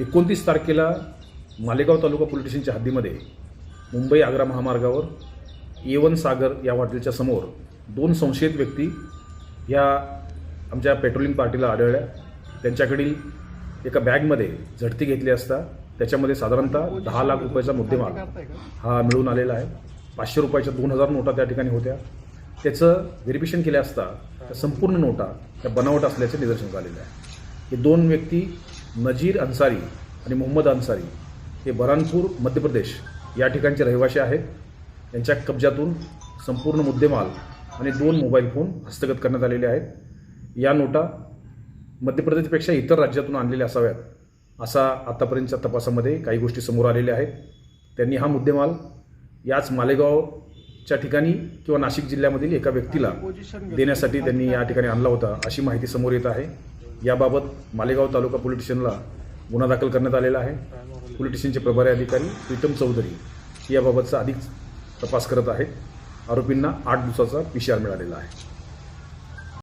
एकोणतीस तारखेला मालेगाव तालुका पोलीस स्टेशनच्या हद्दीमध्ये मुंबई आग्रा महामार्गावर येवन सागर या हॉटेलच्या समोर दोन संशयित व्यक्ती या आमच्या पेट्रोलिंग पार्टीला आढळल्या. त्यांच्याकडील एका बॅगमध्ये झडती घेतली असता त्याच्यामध्ये साधारणतः दहा लाख रुपयाचा मुद्देमाल हा मिळून आलेला आहे. पाचशे रुपयाच्या दोन हजार नोटा त्या ठिकाणी होत्या. त्याचं व्हेरिफिकेशन केल्या असता त्या संपूर्ण नोटा त्या बनावट असल्याचे निदर्शन आलेलं आहे. हे दोन व्यक्ती नजीर अन्सारी आणि मोहम्मद अन्सारी हे बरानपूर मध्य प्रदेश या ठिकाणचे रहिवासी आहेत. यांच्या कब्जातून संपूर्ण मुद्देमाल आणि दोन मोबाईल फोन हस्तगत करण्यात आलेले आहेत. या नोटा मध्य प्रदेशपेक्षा इतर राज्यातून आणलेल्या असाव्यात असा आतापर्यंतच्या तपासामध्ये काही गोष्टी समोर आलेल्या आहेत. त्यांनी हा मुद्देमाल याच मालेगावच्या ठिकाणी किंवा नाशिक जिल्ह्यामधील एका व्यक्तीला देण्यासाठी त्यांनी या ठिकाणी आणला होता अशी माहिती समोर येत आहे. याबाबत मालेगाव तालुका पोलीस स्टेशनला गुन्हा दाखल करण्यात आलेला आहे. पोलीस स्टेशनचे प्रभारी अधिकारी प्रीतम चौधरी याबाबतचा अधिक तपास करत आहेत. आरोपींना आठ दिवसाचा पी सी आर मिळालेला आहे.